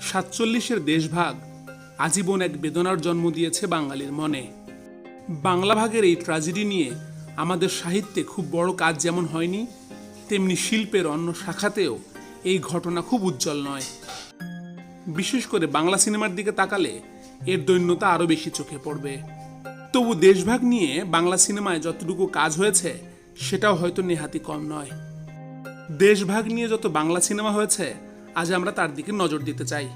সাতচল্লিশের দেশভাগ আজীবন এক বেদনার জন্ম দিয়েছে বাঙালির মনে। বাংলা ভাগের এই ট্র্যাজেডি নিয়ে আমাদের সাহিত্যে খুব বড় কাজ যেমন হয়নি, তেমনি শিল্পের অন্য শাখাতেও এই ঘটনা খুব উজ্জ্বল নয়। বিশেষ করে বাংলা সিনেমার দিকে তাকালে এর দৈন্যতা আরও বেশি চোখে পড়বে। তবু দেশভাগ নিয়ে বাংলা সিনেমায় যতটুকু কাজ হয়েছে, সেটাও হয়তো নেহাতি কম নয়। দেশভাগ নিয়ে যত বাংলা সিনেমা হয়েছে আজ আমরা তার দিকে নজর দিতে চাই।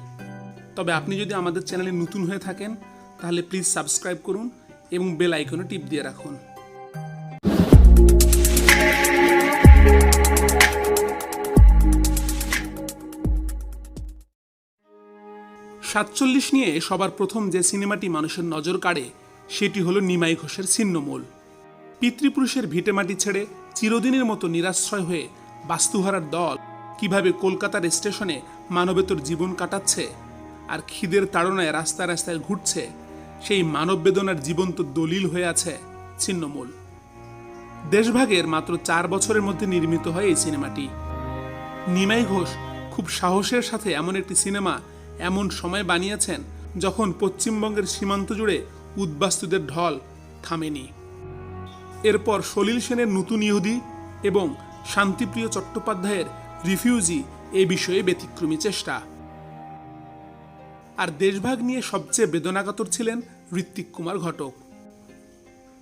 তবে আপনি যদি আমাদের চ্যানেলে নতুন হয়ে থাকেন, তাহলে প্লিজ সাবস্ক্রাইব করুন এবং বেল আইকনে টিপ দিয়ে রাখুন। সাতচল্লিশ নিয়ে সবার প্রথম যে সিনেমাটি মানুষের নজর কাড়ে, সেটি হলো নিমাই ঘোষের ছিন্নমূল। পিতৃপুরুষের ভিটেমাটি ছেড়ে চিরদিনের মতো নিরাশ্রয় হয়ে বাস্তুহারার দল কীভাবে কলকাতার স্টেশনে মানবেতর জীবন কাটাচ্ছে? আর খিদের তাড়নায় রাস্তায় রাস্তায় ঘুরছে? সেই মানব বেদনার জীবন্ত দলিল হয়ে আছে ছিন্নমূল। দেশভাগের মাত্র চার বছরের মধ্যে নির্মিত হয় এই সিনেমাটি। নিমাই ঘোষ খুব সাহসের সাথে এমন একটি সিনেমা এমন সময় বানিয়েছেন যখন পশ্চিমবঙ্গের সীমান্ত জুড়ে উদ্বাস্তুদের ঢল থামেনি। এরপর সলিল সেনের নতুন ইহুদি এবং শান্তিপ্রিয় চট্টোপাধ্যায়ের রিফিউজি এ বিষয়ে ব্যতিক্রমী চেষ্টা। আর দেশভাগ নিয়ে সবচেয়ে বেদনাকাতর ছিলেন ঋত্বিক কুমার ঘটক।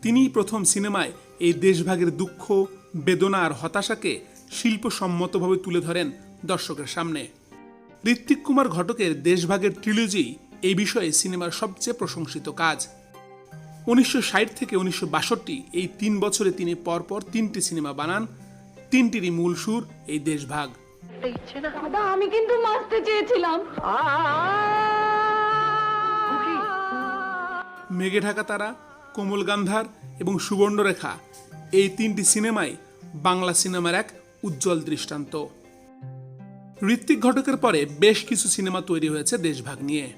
তিনিই প্রথম সিনেমায় এই দেশভাগের দুঃখ, বেদনা আর হতাশাকে শিল্পসম্মতভাবে তুলে ধরেন দর্শকের সামনে। ঋত্বিক কুমার ঘটকের দেশভাগের ট্রিলজি এই বিষয়ে সিনেমার সবচেয়ে প্রশংসিত কাজ। উনিশশো ষাট থেকে উনিশশো বাষট্টি এই তিন বছরে তিনি পরপর তিনটি সিনেমা বানান তিনটিরই মূল সুর এই দেশভাগ। দাদা আমি কিন্তু মারতে চেয়েছিলাম। মেঘে ঢাকা তারা কোমল গান্ধার এবং সুবর্ণরেখা এই তিনটি সিনেমাই বাংলা সিনেমার এক উজ্জ্বল দৃষ্টান্ত। ঋত্বিক ঘটকের পরে বেশ কিছু সিনেমা তৈরি হয়েছে দেশভাগ নিয়ে।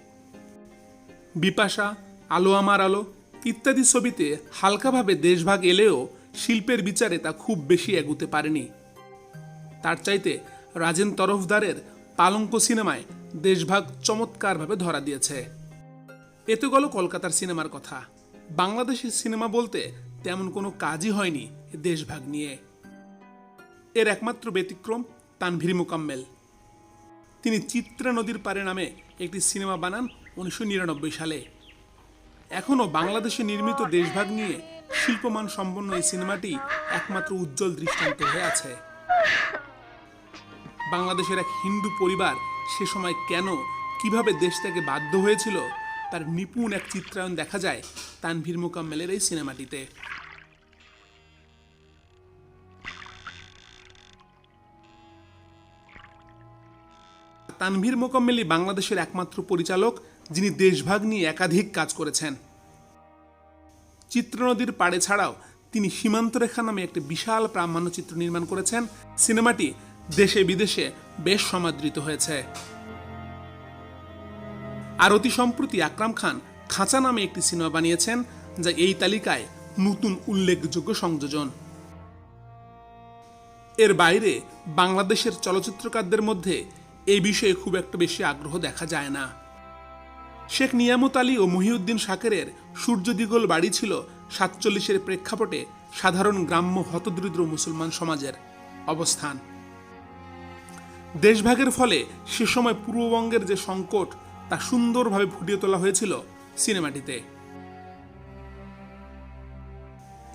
বিপাশা আলো আমার আলো ইত্যাদি ছবিতে হালকাভাবে দেশভাগ এলেও শিল্পের বিচারে তা খুব বেশি এগুতে পারেনি। তার চাইতে রাজেন তরফদারের পালঙ্ক সিনেমায় দেশভাগ চমৎকারভাবে ধরা দিয়েছে। এতে গেল কলকাতার সিনেমার কথা। বাংলাদেশের সিনেমা বলতে তেমন কোনো কাজই হয়নি দেশভাগ নিয়ে। এর একমাত্র ব্যতিক্রম তানভীর মোকাম্মেল। তিনি চিত্রা নদীর পারে নামে একটি সিনেমা বানান উনিশশো নিরানব্বই সালে। এখনও বাংলাদেশে নির্মিত দেশভাগ নিয়ে শিল্পমান সম্পন্ন এই সিনেমাটি একমাত্র উজ্জ্বল দৃষ্টান্ত হয়ে আছে। বাংলাদেশের এক হিন্দু পরিবার সে সময় কেন, কীভাবে দেশ থেকে বাধ্য হয়েছিল, তার নিপুণ এক চিত্রায়ন দেখা যায় তানভীর মোকাম্মেলের এই সিনেমাটিতে। তানভীর মোকাম্মেলি বাংলাদেশের একমাত্র পরিচালক, যিনি দেশভাগ নিয়ে একাধিক কাজ করেছেন। চিত্রনদীর পাড়ে ছাড়াও তিনি সীমান্তরেখা নামে একটি বিশাল প্রামাণ্যচিত্র নির্মাণ করেছেন। সিনেমাটি দেশে বিদেশে বেশ সমাদৃত হয়েছে। আর অতি সম্প্রতি আকরাম খান খাঁচা নামে একটি সিনেমা বানিয়েছেন, যা এই তালিকায় নতুন উল্লেখযোগ্য সংযোজন। এর বাইরে বাংলাদেশের চলচ্চিত্রকারদের মধ্যে এই বিষয়ে খুব একটা বেশি আগ্রহ দেখা যায় না। শেখ নিয়ামত আলী ও মহিউদ্দিন শাকেরের সূর্য দিগল বাড়ি ছিল সাতচল্লিশের প্রেক্ষাপটে সাধারণ গ্রাম্য হতদরিদ্র মুসলমান সমাজের অবস্থান। দেশভাগের ফলে সে সময় পূর্ববঙ্গের যে সংকট, তা সুন্দরভাবে ফুটিয়ে তোলা হয়েছিল সিনেমাটিতে।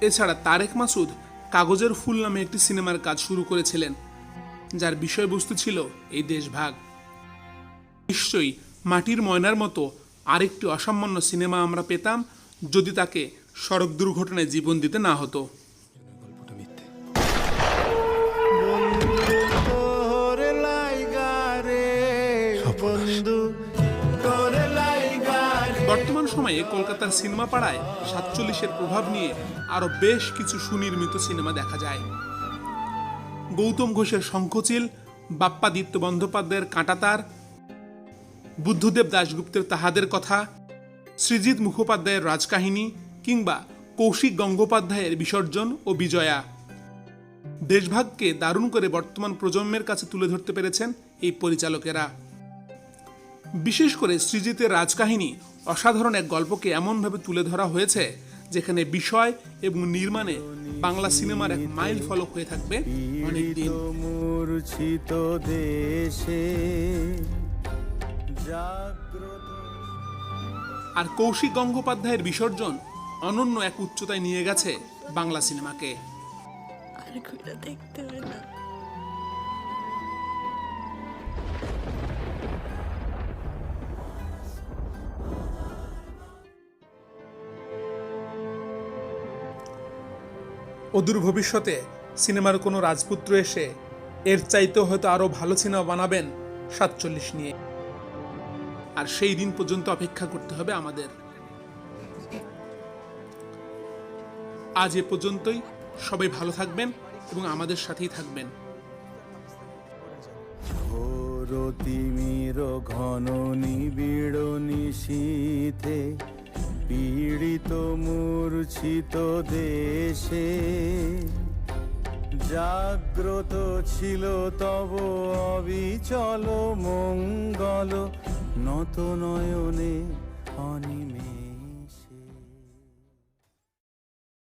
এছাড়া তারেক মাসুদ কাগজের ফুল নামে একটি সিনেমার কাজ শুরু করেছিলেন, যার বিষয়বস্তু ছিল এই দেশভাগ। নিশ্চয়ই মাটির ময়নার মতো আরেকটি অসামান্য সিনেমা আমরা পেতাম যদি তাকে সড়ক দুর্ঘটনায় জীবন দিতে না হতো। বর্তমান সময়ে কলকাতার সিনেমা পাড়ায় সাতচল্লিশের প্রভাব নিয়ে আরও বেশ কিছু সুনির্মিত সিনেমা দেখা যায়। গৌতম ঘোষের শঙ্খচিল বাপ্পাদিত্য বন্দ্যোপাধ্যায়ের কাঁটাতার বুদ্ধদেব দাশগুপ্তের তাহাদের কথা সৃজিত মুখোপাধ্যায়ের রাজকাহিনী কিংবা কৌশিক গঙ্গোপাধ্যায়ের বিসর্জন ও বিজয়া। দেশভাগকে দারুণ করে বর্তমান প্রজন্মের কাছে তুলে ধরতে পেরেছেন এই পরিচালকেরা। বিশেষ করে সৃজিতের রাজকাহিনী অসাধারণ এক গল্পকে এমনভাবে তুলে ধরা হয়েছে, যেখানে বিষয় এবং নির্মাণে বাংলা সিনেমার এক মাইল ফলক হয়ে থাকবে অনেকদিন। আর কৌশিক গঙ্গোপাধ্যায়ের বিসর্জন অনন্য এক উচ্চতায় নিয়ে গেছে বাংলা সিনেমাকে। আর দেখতে না। অদূর ভবিষ্যতে সিনেমার কোনো রাজপুত্র এসে এর চাইতেও হয়তো আরও ভালো সিনেমা বানাবেন সাতচল্লিশ নিয়ে। আর সেই দিন পর্যন্ত অপেক্ষা করতে হবে আমাদের। আজ এ পর্যন্তই। সবাই ভালো থাকবেন এবং আমাদের সাথেই থাকবেন। ঘন নিবিড় নিশীথে পীড়িত মূর্ছিত দেশে জাগ্রত ছিল তব অবিচল মঙ্গল নত নয়নে অনিমে